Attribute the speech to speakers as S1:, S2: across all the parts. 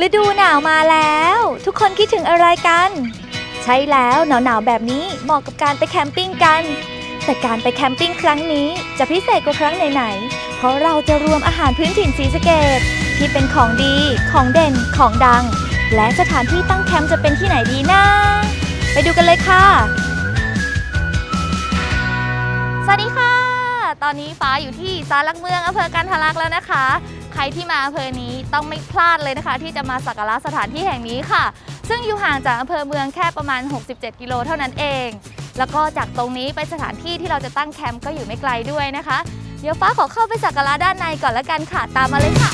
S1: ฤดูหนาวมาแล้ว ทุกคนคิดถึงอะไรกัน ใช่แล้วหนาวๆแบบนี้เหมาะกับการไปแคมปิ้งกัน แต่การไปแคมปิ้งครั้งนี้จะพิเศษกว่าครั้งไหนๆ เพราะเราจะรวมอาหารพื้นถิ่นศรีสเกดที่เป็นของดี ของเด่น ของดัง และสถานที่ตั้งแคมป์จะเป็นที่ไหนดีนะ ไปดูกันเลยค่ะ สวัสดีค่ะ ตอนนี้ฟ้าอยู่ที่ศาลหลักเมืองอำเภอกันทะลักแล้วนะคะ ใครที่มาอำเภอนี้ต้องไม่พลาดเลยนะคะ ที่จะมาสักการะสถานที่แห่งนี้ค่ะ ซึ่งอยู่ห่างจากอำเภอเมืองแค่ประมาณ 67 กิโลเท่านั้นเอง แล้วก็จากตรงนี้ไปสถานที่ที่เราจะตั้งแคมป์ก็อยู่ไม่ไกลด้วยนะคะ เดี๋ยวฟ้าขอเข้าไปสักการะด้านในก่อนละกันค่ะ ตามมาเลยค่ะ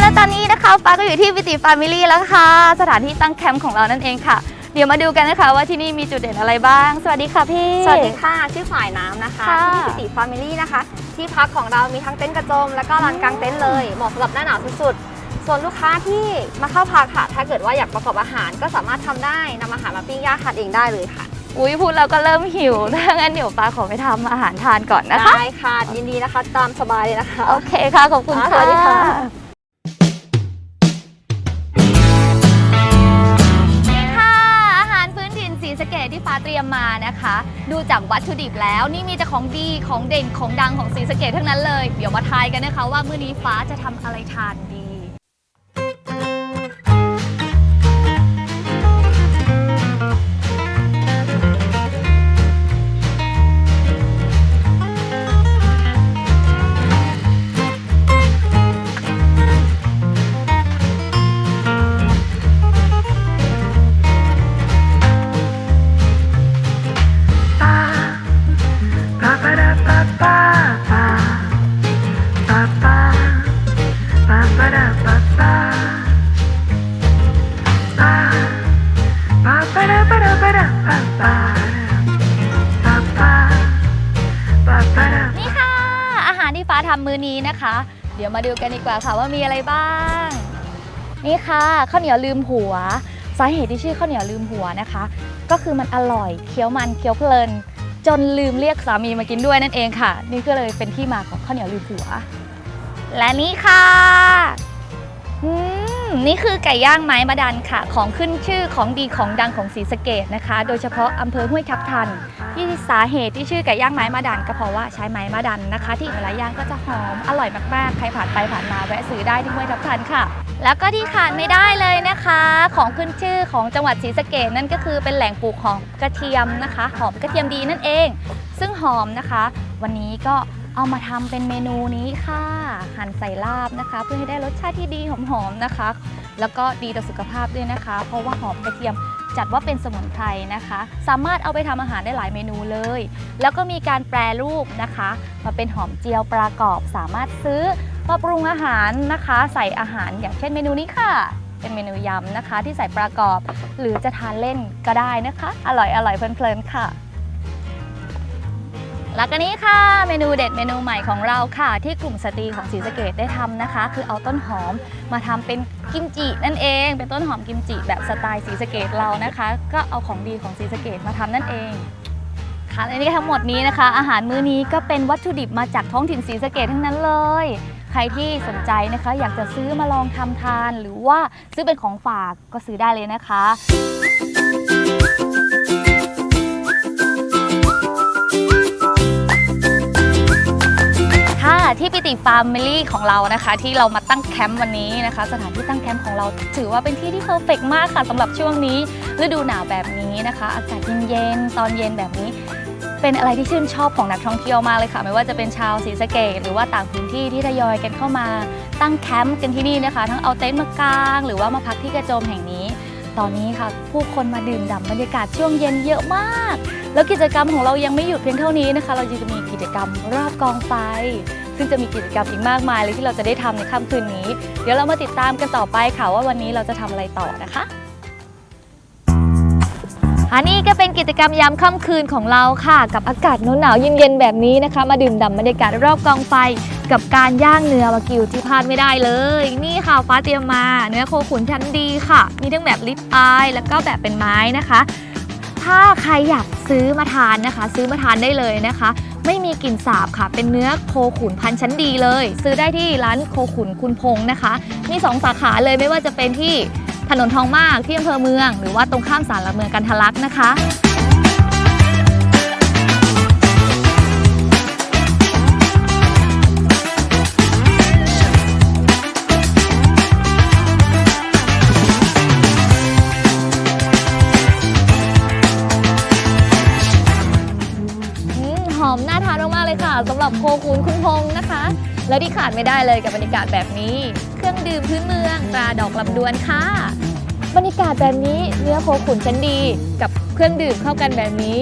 S1: และตอนนี้นะคะฟ้าก็อยู่ที่วิติฟามิลี่แล้วค่ะ สถานที่ตั้งแคมป์ของเรานั่นเองค่ะ เดี๋ยวมาดูกันนะคะว่าที่นี่มีจุดเด่นอะไรบ้าง สวัสดีค่ะพี่
S2: สวัสดีค่ะ ชื่อฝ่ายน้ำนะคะ
S1: ค่ะ
S2: ที่พิติฟามิลี่นะคะ ที่พักของเรามีทั้งเต็นท์กระโจม แล้วก็ลานกางเต็นท์เลย เหมาะสำหรับหน้าหนาวสุดๆ ส่วนลูกค้าที่มาเข้าพักค่ะ ถ้าเกิดว่าอยากประกอบอาหารก็สามารถทำได้นำอาหารมาปิ้งย่างทานเองได้เลยค่ะ
S1: อุ้ยพูดแล้วก็เริ่มหิวถ้างั้นเดี๋ยวฟ้าขอไปทำอาหารทานก่อนนะคะ
S2: ได้ค่ะ ยินดีนะคะ ตามสบายเลยนะคะ
S1: โอเคค่ะ ขอบคุณ
S2: ค่ะ
S1: ค่ะ
S2: สวัสดีค่ะ
S1: ที่ฟ้าเตรียมมานะคะ ดูจากวัตถุดิบแล้วนี่มีแต่ของดีของเด่นของดังของสีสะเกดทั้งนั้นเลย เดี๋ยวมาทายกันนะคะว่ามื้อนี้ฟ้าจะทำอะไรทานำมื้อนี้นะคะ เดี๋ยวมาดูกันดีกว่าค่ะว่ามีอะไรบ้าง นี่ค่ะข้าวเหนียวลืมหัว สาเหตุที่ชื่อข้าวเหนียวลืมหัวนะคะ ก็คือมันอร่อยเคี้ยวมันเคี้ยวเพลิน จนลืมเรียกสามีมากินด้วยนั่นเองค่ะ นี่ก็เลยเป็นที่มาของข้าวเหนียวลืมหัว และนี่ค่ะอืม นี่คือไก่ย่างไม้มาดันค่ะ ของขึ้นชื่อของดีของดังของศรีสะเกดนะคะ โดยเฉพาะอำเภอห้วยทับทัน ที่สาเหตุที่ชื่อไก่ย่างไม้มาดันก็เพราะว่าใช้ไม้มาดันนะคะ ที่เวลาย่างก็จะหอมอร่อยมากๆใครผ่านไปผ่านมาแวะซื้อได้ที่ห้วยทับทันค่ะ แล้วก็ที่ขาดไม่ได้เลยนะคะ ของขึ้นชื่อของจังหวัดศรีสะเกดนั่นก็คือเป็นแหล่งปลูกหอมกระเทียมนะคะ หอมกระเทียมดีนั่นเอง ซึ่งหอมนะคะ วันนี้ก็ เอามาทำเป็นเมนูนี้ค่ะ หั่นใส่ลาบนะคะ เพื่อให้ได้รสชาติที่ดีหอมๆนะคะ แล้วก็ดีต่อสุขภาพด้วยนะคะ เพราะว่าหอมกระเทียมจัดว่าเป็นสมุนไพรนะคะ สามารถเอาไปทำอาหารได้หลายเมนูเลย แล้วก็มีการแปรรูปนะคะ มาเป็นหอมเจียวปลากรอบสามารถซื้อมาปรุงอาหารนะคะ ใส่อาหารอย่างเช่นเมนูนี้ค่ะเป็นเมนูยำนะคะ ที่ใส่ปลากรอบ หรือจะทานเล่นก็ได้นะคะ อร่อยอร่อยเพลินๆค่ะ แล้วก็นี้ค่ะเมนูเด็ดเมนูใหม่ของเราค่ะ ที่กลุ่มสตรีของศรีสะเกดได้ทำนะคะ คือเอาต้นหอมมาทำเป็นกิมจินั่นเอง เป็นต้นหอมกิมจิแบบสไตล์ศรีสะเกดเรานะคะ ก็เอาของดีของศรีสะเกดมาทำนั่นเองค่ะและนี่ทั้งหมดนี้นะคะ อาหารมื้อนี้ก็เป็นวัตถุดิบมาจากท้องถิ่นศรีสะเกดทั้งนั้นเลย ใครที่สนใจนะคะ อยากจะซื้อมาลองทำทาน หรือว่าซื้อเป็นของฝากก็ซื้อได้เลยนะคะ ที่ปิติฟาร์มมิลี่ของเรานะคะ ที่เรามาตั้งแคมป์วันนี้นะคะ สถานที่ตั้งแคมป์ของเราถือว่าเป็นที่ที่เพอร์เฟกมากค่ะสำหรับช่วงนี้ฤดูหนาวแบบนี้นะคะ อากาศเย็นๆตอนเย็นแบบนี้ เป็นอะไรที่ชื่นชอบของนักท่องเที่ยวมากเลยค่ะ ไม่ว่าจะเป็นชาวศรีสะเกดหรือว่าต่างพื้นที่ที่ทยอยกันเข้ามาตั้งแคมป์กันที่นี่นะคะ ทั้งเอาเต็นท์มากางหรือว่ามาพักที่กระโจมแห่งนี้ ตอนนี้ค่ะ ผู้คนมาดื่มด่ำบรรยากาศช่วงเย็นเยอะมาก แล้วกิจกรรมของเรายังไม่หยุดเพียงเท่านี้นะคะ เราจะมีกิจกรรมรอบกองไฟ ซึ่งจะมีกิจกรรมอีกมากมายเลยที่เราจะได้ทำในค่ำคืนนี้ เดี๋ยวเรามาติดตามกันต่อไปค่ะว่าวันนี้เราจะทำอะไรต่อนะคะอันนี้ก็เป็นกิจกรรมยามค่ำคืนของเราค่ะ กับอากาศหนาวเย็นๆแบบนี้นะคะ มาดื่มด่ำบรรยากาศรอบกองไฟ กับการย่างเนื้อวากิวที่พลาดไม่ได้เลย นี่ค่ะฟ้าเตรียมมา เนื้อโคขุนชั้นดีค่ะ มีทั้งแบบลิปอายแล้วก็แบบเป็นไม้นะคะ ถ้าใครอยากซื้อมาทานนะคะ ซื้อมาทานได้เลยนะคะ ไม่มีกลิ่นสาบค่ะ เป็นเนื้อโคขุนพันชั้นดีเลย ซื้อได้ที่ร้านโคขุนคุณพงนะคะ มีสองสาขาเลยไม่ว่าจะเป็นที่ถนนทองมากที่อำเภอเมือง หรือว่าตรงข้ามศาลหลักเมืองกันทะลักนะคะ น่าทานมากๆเลยค่ะสำหรับโคคูนคุณพงษ์นะคะ แล้วที่ขาดไม่ได้เลยกับบรรยากาศแบบนี้ เครื่องดื่มพื้นเมืองตราดอกลำดวนค่ะ บรรยากาศแบบนี้เนื้อโคขุนชั้นดี กับเครื่องดื่มเข้ากันแบบนี้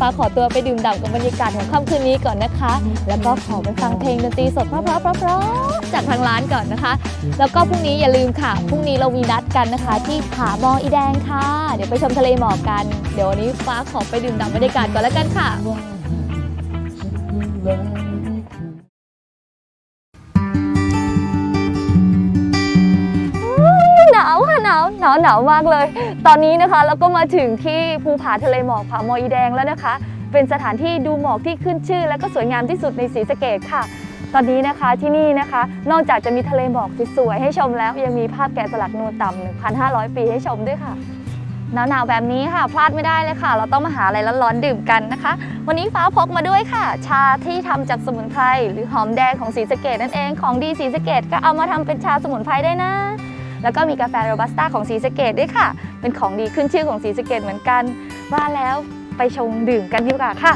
S1: ฟ้าขอตัวไปดื่มด่ำกับบรรยากาศของค่ำคืนนี้ก่อนนะคะ แล้วก็ขอไปฟังเพลงดนตรีสดเพราะๆเพราะๆจากทางร้านก่อนนะคะ แล้วก็พรุ่งนี้อย่าลืมค่ะ พรุ่งนี้เรามีนัดกันนะคะ ที่ผาหมออีแดงค่ะ เดี๋ยวไปชมทะเลหมอกกัน เดี๋ยววันนี้ฟ้าขอไปดื่มด่ำบรรยากาศก่อนแล้วกันค่ะาวหนาวมากเลย ตอนนี้นะคะเราก็มาถึงที่ภูผาทะเลหมอกผาหมออีแดงแล้วนะคะ เป็นสถานที่ดูหมอกที่ขึ้นชื่อ และก็สวยงามที่สุดในศรีสะเกดค่ะ ตอนนี้นะคะที่นี่นะคะ นอกจากจะมีทะเลหมอกสวยๆให้ชมแล้ว ยังมีภาพแกะสลักนูนต่ำ1,500 ปีให้ชมด้วยค่ะหนาวๆแบบนี้ค่ะ พลาดไม่ได้เลยค่ะ เราต้องมาหาอะไรร้อนๆดื่มกันนะคะ วันนี้ฟ้าพกมาด้วยค่ะ ชาที่ทำจากสมุนไพรหรือหอมแดงของศรีสะเกดนั่นเองของดีศรีสะเกดก็เอามาทำเป็นชาสมุนไพรได้นะ แล้วก็มีกาแฟโรบัสต้าของสีสเกตด้วยค่ะ เป็นของดีขึ้นชื่อของสีสเกตเหมือนกัน ว่าแล้วไปชงดื่มกันดีกว่าค่ะ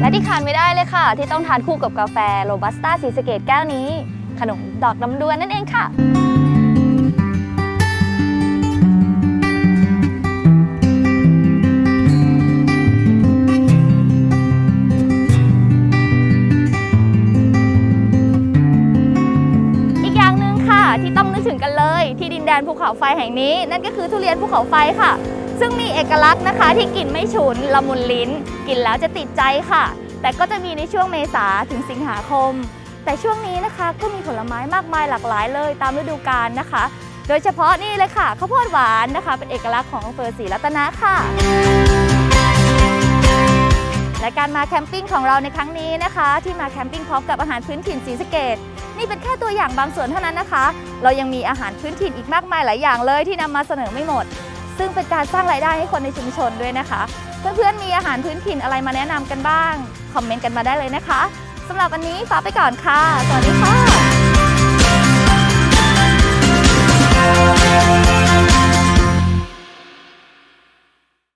S1: และที่ขาดไม่ได้เลยค่ะ ที่ต้องทานคู่กับกาแฟโรบัสต้าสีสเกตแก้วนี้ ขนมดอกลำดวนนั่นเองค่ะ กันเลย ที่ดินแดนภูเขาไฟแห่งนี้ นั่นก็คือทุเรียนภูเขาไฟค่ะ ซึ่งมีเอกลักษณ์นะคะที่กลิ่นไม่ฉุนละมุนลิ้นกินแล้วจะติดใจค่ะ แต่ก็จะมีในช่วงเมษาถึงสิงหาคม แต่ช่วงนี้นะคะก็มีผลไม้มากมายหลากหลายเลย ตามฤดูกาลนะคะ โดยเฉพาะนี่เลยค่ะข้าวโพดหวานนะคะ เป็นเอกลักษณ์ของอำเภอศรีรัตนะค่ะ และการมาแคมปิ้งของเราในครั้งนี้นะคะ ที่มาแคมปิ้งพร้อมกับอาหารพื้นถิ่นศรีสเกดนี่เป็นแค่ตัวอย่างบางส่วนเท่านั้นนะคะ เรายังมีอาหารพื้นถิ่นอีกมากมายหลายอย่างเลยที่นำมาเสนอไม่หมด ซึ่งเป็นการสร้างรายได้ให้คนในชุมชนด้วยนะคะ เพื่อนๆมีอาหารพื้นถิ่นอะไรมาแนะนำกันบ้าง คอมเมนต์กันมาได้เลยนะคะสำหรับวันนี้ฟ้าไปก่อนค่ะ สวัสดีค่ะ